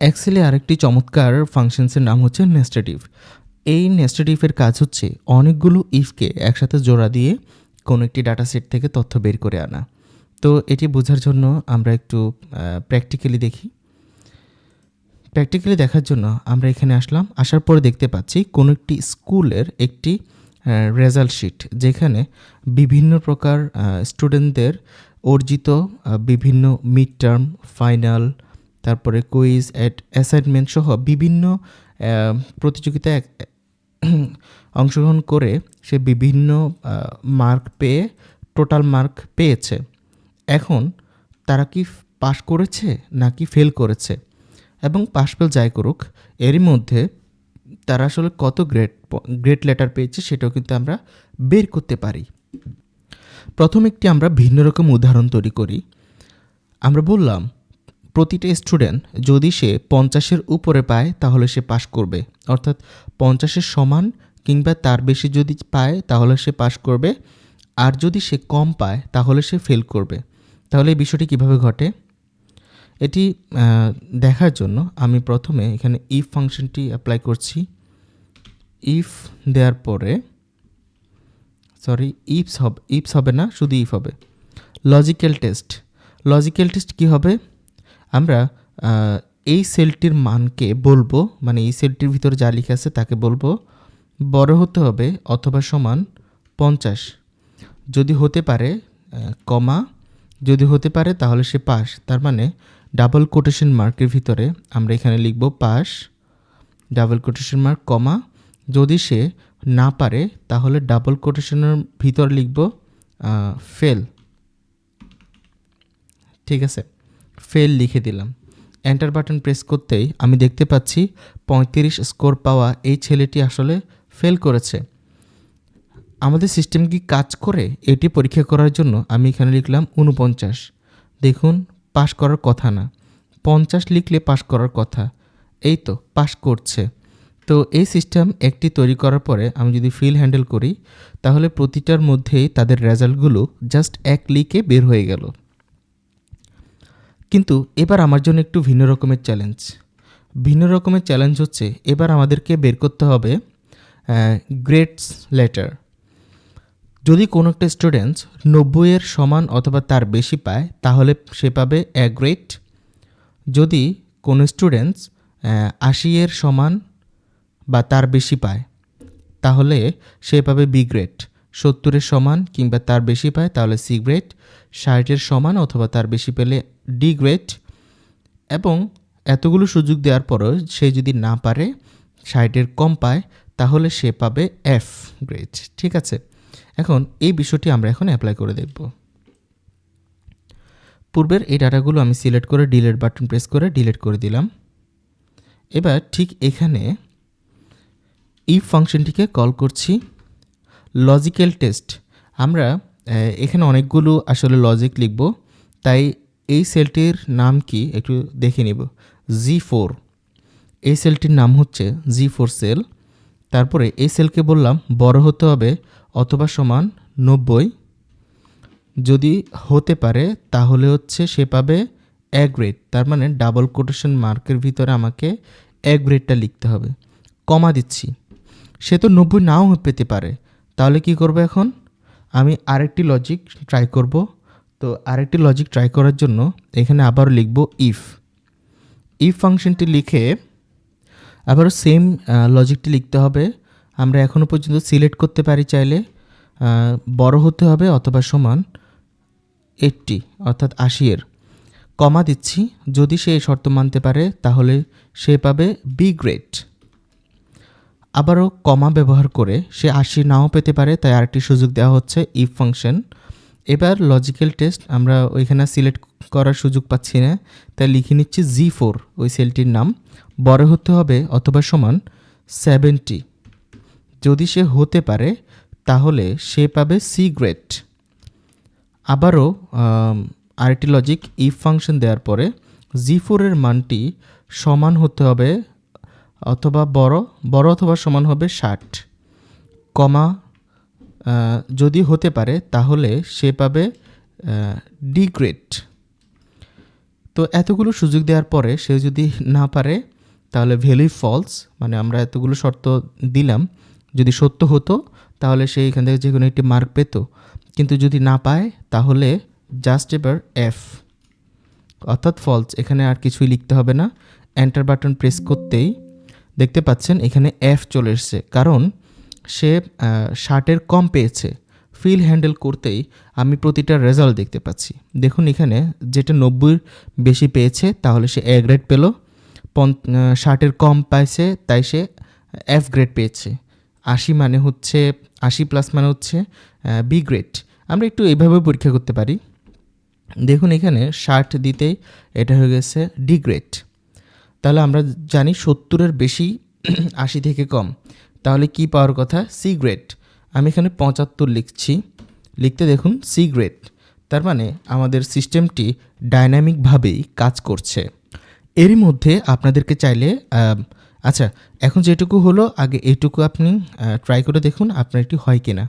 এক্সেলে আরেকটি চমৎকার ফাংশনসের নাম হচ্ছে নেস্টেটিভ এই নেস্টেটিভের কাজ হচ্ছে অনেকগুলো ইফকে একসাথে জোড়া দিয়ে কোনো একটি ডাটা সেট থেকে তথ্য বের করে আনা। তো এটি বোঝার জন্য আমরা একটু প্র্যাকটিক্যালি দেখি। প্র্যাকটিক্যালি দেখার জন্য আমরা এখানে আসলাম, আসার পরে দেখতে পাচ্ছি কোনো একটি স্কুলের একটি রেজাল্ট শিট যেখানে বিভিন্ন প্রকার স্টুডেন্টদের অর্জিত বিভিন্ন মিড টার্ম ফাইনাল তারপরে কুইজ অ্যাসাইনমেন্ট সহ বিভিন্ন প্রতিযোগিতায় অংশগ্রহণ করে সে বিভিন্ন মার্ক পেয়ে টোটাল মার্ক পেয়েছে। এখন তারা কি পাশ করেছে নাকি ফেল করেছে? এবং পাশ ফেল যাই করুক, এরই মধ্যে তারা আসলে কত গ্রেড গ্রেড লেটার পেয়েছে সেটাও কিন্তু আমরা বের করতে পারি। প্রথম একটি আমরা ভিন্ন রকম উদাহরণ তৈরি করি। আমরা বললাম প্রতিটা স্টুডেন্ট যদি সে পঞ্চাশের উপরে পায়, তাহলে সে পাশ করবে। অর্থাৎ পঞ্চাশের সমান কিংবা তার বেশি যদি পায়, তাহলে সে পাশ করবে। আর যদি সে কম পায়, তাহলে সে ফেল করবে। তাহলে এই বিষয়টি কীভাবে ঘটে? এটি দেখার জন্য আমি প্রথমে এখানে ইফ ফাংশনটি অ্যাপ্লাই করছি। ইফ দেওয়ার পরে সরি ইফস হবে ইফস হবে না, শুধু ইফ হবে। লজিক্যাল টেস্ট লজিক্যাল টেস্ট কী হবে? আমরা এই সেলটির মানকে বলব মানে এই সেলটির ভিতরে যা লেখা আছে তাকে বলব, বড় হতে হবে অথবা সমান পঞ্চাশ। যদি হতে পারে কমা, যদি হতে পারে তাহলে সে পাস তার মানে ডাবল কোটেশন মার্কের ভিতরে আমরা এখানে লিখব pass double quotation mark, comma. যদি সে না পারে তাহলে ডাবল কোটেশনের ভিতর লিখব ফেল। ঠিক আছে? ফেল লিখে দিলাম। এন্টার বাটন প্রেস করতেই আমি দেখতে পাচ্ছি পঁয়ত্রিশ স্কোর পাওয়া এই ছেলেটি আসলে ফেল করেছে। আমাদের সিস্টেম কি কাজ করে? এটি পরীক্ষা করার জন্য আমি এখানে লিখলাম উনপঞ্চাশ দেখুন পাশ করার কথা না। পঞ্চাশ লিখলে পাশ করার কথা। এই তো পাশ করছে। তো এই সিস্টেম একটি তৈরি করার পরে আমি যদি ফিল হ্যান্ডেল করি, তাহলে প্রতিটার মধ্যেই তাদের রেজাল্টগুলো জাস্ট এক লিকে বের হয়ে গেল। কিন্তু এবার আমার জন্য একটু ভিন্ন রকমের চ্যালেঞ্জ ভিন্ন রকমের চ্যালেঞ্জ হচ্ছে, এবার আমাদেরকে বের করতে হবে গ্রেডস লেটার যদি কোনো একটা স্টুডেন্টস নব্বইয়ের সমান অথবা তার বেশি পায়, তাহলে সে পাবে এ গ্রেড যদি কোনো স্টুডেন্টস আশি এর সমান বা তার বেশি পায়, তাহলে সে পাবে বি গ্রেড সত্তরের সমান কিংবা তার বেশি পায়, তাহলে সি গ্রেড ষাটের সমান অথবা তার বেশি পেলে ডি গ্রেড এবং এতগুলো সুযোগ দেওয়ার পরও সে যদি না পারে, ষাটের কম পায়, তাহলে সে পাবে এফ গ্রেড ঠিক আছে? এখন এই বিষয়টি আমরা এখন অ্যাপ্লাই করে দেখব। পূর্বের এই ডাটাগুলো আমি সিলেক্ট করে ডিলেট বাটন প্রেস করে ডিলিট করে দিলাম। এবার ঠিক এখানে ইফ ফাংশনটিকে কল করছি। লজিক্যাল টেস্ট আমরা এখানে অনেকগুলো আসলে লজিক লিখব। তাই এই সেলটির নাম কি? একটু দেখে নিব। G four. এই সেলটির নাম হচ্ছে জি ফোর সেল। তারপরে এই সেলকে বললাম বড় হতে হবে অথবা সমান নব্বই। যদি হতে পারে তাহলে হচ্ছে সে পাবে এক গ্রেড। তার মানে ডাবল কোটেশন মার্কের ভিতরে আমাকে এক গ্রেডটা লিখতে হবে। কমা দিচ্ছি। সে তো নব্বই নাও পেতে পারে। তাহলে কি করব এখন? আমি আরেকটি লজিক ট্রাই করব। তো আরেকটি লজিক ট্রাই করার জন্য এখানে আবার লিখব ইফ ইফ ফাংশনটি লিখে আবারও সেম লজিকটি লিখতে হবে। আমরা এখনও পর্যন্ত সিলেক্ট করতে পারি চাইলে বড় হতে হবে অথবা সমান এইটটি অর্থাৎ আশি এর কমা দিচ্ছি, যদি সে শর্ত মানতে পারে, তাহলে সে পাবে বি গ্রেড আবারও কমা ব্যবহার করে সে আশি নাও পেতে পারে, তাই আরেকটি সুযোগ দেওয়া হচ্ছে ইফ ফাংশন এবার লজিক্যাল টেস্ট আমরা ওইখানে সিলেক্ট করার সুযোগ পাচ্ছি না। তাই লিখে নিচ্ছি জি ফোর ওই সেলটির নাম। বড় হতে হবে অথবা সমান সেভেন্টি যদি সে হতে পারে, তাহলে সে পাবে সি গ্রেড আবারও আরেকটি লজিক ইফ ফাংশন দেওয়ার পরে জি ফোরের মানটি সমান হতে হবে অথবা বড় বড় অথবা সমান হবে ষাট। কমা যদি হতে পারে, তাহলে সে পাবে ডি গ্রেড তো এতগুলো সুযোগ দেওয়ার পরে সে যদি না পারে, তাহলে ভ্যালুই ফলস মানে আমরা এতগুলো শর্ত দিলাম। যদি সত্য হতো, তাহলে সে এখান থেকে যে কোনো একটি মার্ক পেত। কিন্তু যদি না পায়, তাহলে জাস্ট এবার এফ অর্থাৎ ফলস এখানে আর কিছুই লিখতে হবে না। এন্টার বাটন প্রেস করতেই দেখতে পাচ্ছেন, এখানে এফ চলে এসছে। কারণ সে শার্টের কম পেয়েছে। ফিল হ্যান্ডেল করতেই আমি প্রতিটা রেজাল্ট দেখতে পাচ্ছি। দেখুন এখানে যেটা নব্বইয়ের বেশি পেয়েছে, তাহলে সে এ গ্রেড পেল। শার্টের কম পাইছে, তাই সে এফ গ্রেড পেয়েছে। আশি মানে হচ্ছে, আশি প্লাস মানে হচ্ছে বি গ্রেড। আমরা একটু এইভাবে পরীক্ষা করতে পারি। দেখুন এখানে ষাট দিতেই এটা হয়ে গেছে ডি গ্রেড। তাহলে আমরা জানি সত্তরের বেশি, আশি থেকে কম। তাহলে কি পাওয়ার কথা? সি গ্রেড আমি এখানে পঁচাত্তর লিখছি। লিখতে দেখুন সি গ্রেড তার মানে আমাদের সিস্টেমটি ডাইনামিকভাবেই কাজ করছে। এরই মধ্যে আপনাদেরকে চাইলে আচ্ছা এখন যেটুকু হলো, আগে এইটুকু আপনি ট্রাই করে দেখুন আপনার একটি হয় কি না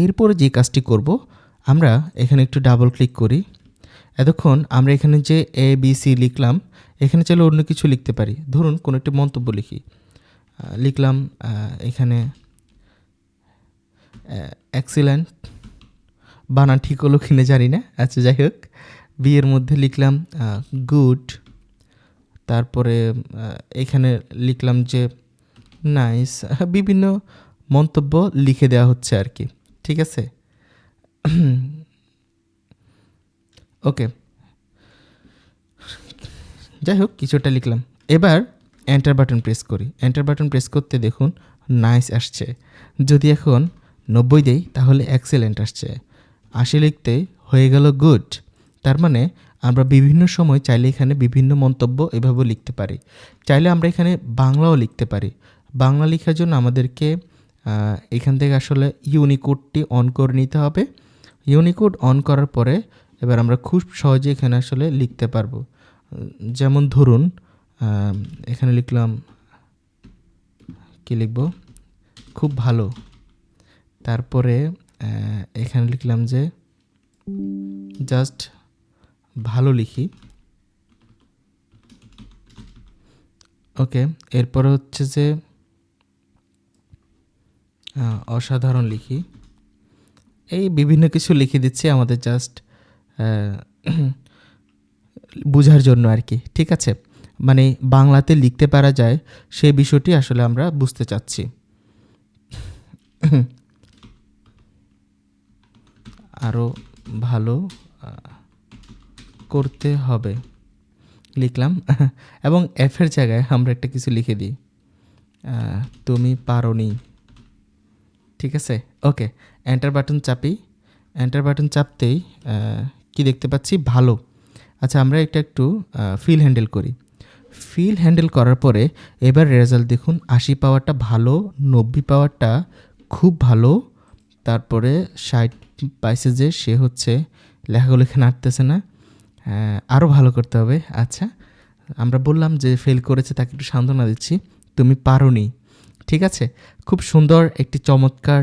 এরপরে যে কাজটি করব, আমরা এখানে একটু ডাবল ক্লিক করি। এতক্ষণ আমরা এখানে যে এ বি সি লিখলাম, এখানে চাইলে অন্য কিছু লিখতে পারি। ধরুন, কোনো একটি মন্তব্য লিখি। লিখলাম এখানে এক্সিলেন্ট বানান ঠিক হলো কিনা জানি না আচ্ছা যাই হোক, বিয়ের মধ্যে লিখলাম গুড তারপরে এখানে লিখলাম যে নাইস বিভিন্ন মন্তব্য লিখে দেওয়া হচ্ছে আর কি, ঠিক আছে? ওকে যাই হোক, কিছুটা লিখলাম। এবার এন্টার বাটন প্রেস করি। এন্টার বাটন প্রেস করতে দেখুন নাইস আসছে। যদি এখন নব্বই দেই, তাহলে এক্সেলেন্ট আসছে। আশি লিখতে হয়ে গেল গুড তার মানে আমরা বিভিন্ন সময় চাইলে এখানে বিভিন্ন মন্তব্য এভাবে লিখতে পারি। চাইলে আমরা এখানে বাংলাও লিখতে পারি। বাংলা লেখার জন্য আমাদেরকে এখান থেকে আসলে ইউনিকোডটি অন করে নিতে হবে। ইউনিকোড অন করার পরে এবার আমরা খুব সহজে এখানে আসলে লিখতে পারব। যেমন ধরুন এখানে লিখলাম, কি লিখব? খুব ভালো। তারপরে এখানে লিখলাম যে, জাস্ট ভালো লিখি। ওকে, এরপরে হচ্ছে যে অসাধারণ লিখি। এই বিভিন্ন কিছু লিখে দিচ্ছি আমাদের জাস্ট বোঝার জন্য আর কি, ঠিক আছে? মানে বাংলাতে লিখতে পারা যায়, সে বিষয়টি আসলে আমরা বুঝতে চাচ্ছি। আরও ভালো করতে হবে। লিখলাম। এবং এফের জায়গায় আমরা একটা কিছু লিখে দিই। তুমি পারোনি। ঠিক আছে? ওকে এন্টার বাটন চাপি। এন্টার বাটন চাপতেই কি দেখতে পাচ্ছি? ভালো। আচ্ছা আমরা এটা একটু ফিল হ্যান্ডেল করি। ফিল হ্যান্ডেল করার পরে এবার রেজাল্ট দেখুন, আশি পাওয়ারটা ভালো, নব্বই পাওয়ারটা খুব ভালো। তারপরে ষাট পাইছে যে সে হচ্ছে লেখাগুলো এখানে আটতেছে না আরও ভালো করতে হবে। আচ্ছা আমরা বললাম যে ফেল করেছে, তাকে একটু সান্ত্বনা দিচ্ছি। তুমি পারোনি, ঠিক আছে? খুব সুন্দর একটি চমৎকার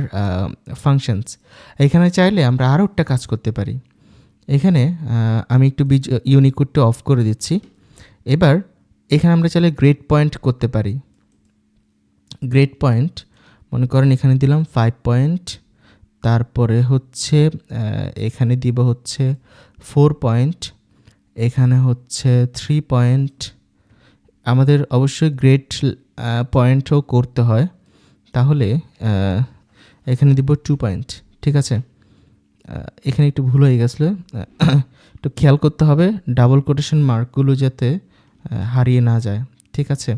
ফাংশনস এখানে চাইলে আমরা আরও একটা কাজ করতে পারি। এখানে আমি একটু বীজ ইউনিকোডটা অফ করে দিচ্ছি। এবার এখানে আমরা চাইলে গ্রেড পয়েন্ট করতে পারি। গ্রেড পয়েন্ট মনে করেন এখানে দিলাম ফাইভ পয়েন্ট তারপরে হচ্ছে এখানে দিব হচ্ছে ফোর পয়েন্ট এখানে হচ্ছে থ্রি পয়েন্ট আমাদের অবশ্যই গ্রেড পয়েন্টও করতে হয়। তাহলে এখানে দিব টু পয়েন্ট ঠিক আছে? এখানে একটু ভুল হয়ে গেছিল। একটু খেয়াল করতে হবে ডাবল কোটেশন মার্কগুলো যাতে হারিয়ে না যায়, ঠিক আছে?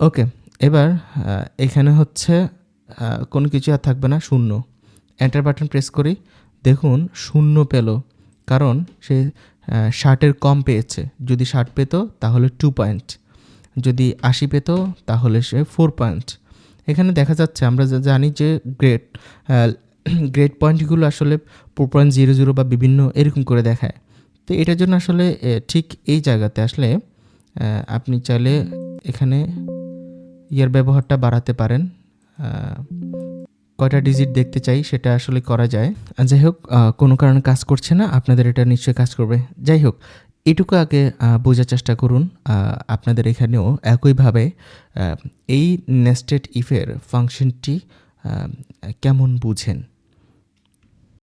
ওকে, এবার এখানে হচ্ছে কোনো কিছু আর থাকবে না, শূন্য। এন্টার বাটন প্রেস করি, দেখুন শূন্য পেল, কারণ সে ষাটের কম পেয়েছে। যদি ষাট পেত, তাহলে টু পয়েন্ট যদি আশি পেত, তাহলে সে ফোর পয়েন্ট এখানে দেখা যাচ্ছে, আমরা জানি যে গ্রেড গ্রেড পয়েন্টগুলো আসলে ফোর পয়েন্ট জিরো জিরো বা বিভিন্ন এরকম করে দেখায়। তো এটার জন্য আসলে ঠিক এই জায়গাতে আসলে আপনি চাইলে এখানে ইয়ার ব্যবহারটা বাড়াতে পারেন। কয়টা ডিজিট দেখতে চাই সেটা আসলে করা যায়। যাই হোক কোনো কারণে কাজ করছে না, আপনাদের এটা নিশ্চয়ই কাজ করবে। যাই হোক, এটুকু আগে বোঝার চেষ্টা করুন আপনাদের এখানেও একইভাবে এই নেস্টেড ইফের ফাংশনটি কেমন বুঝেন?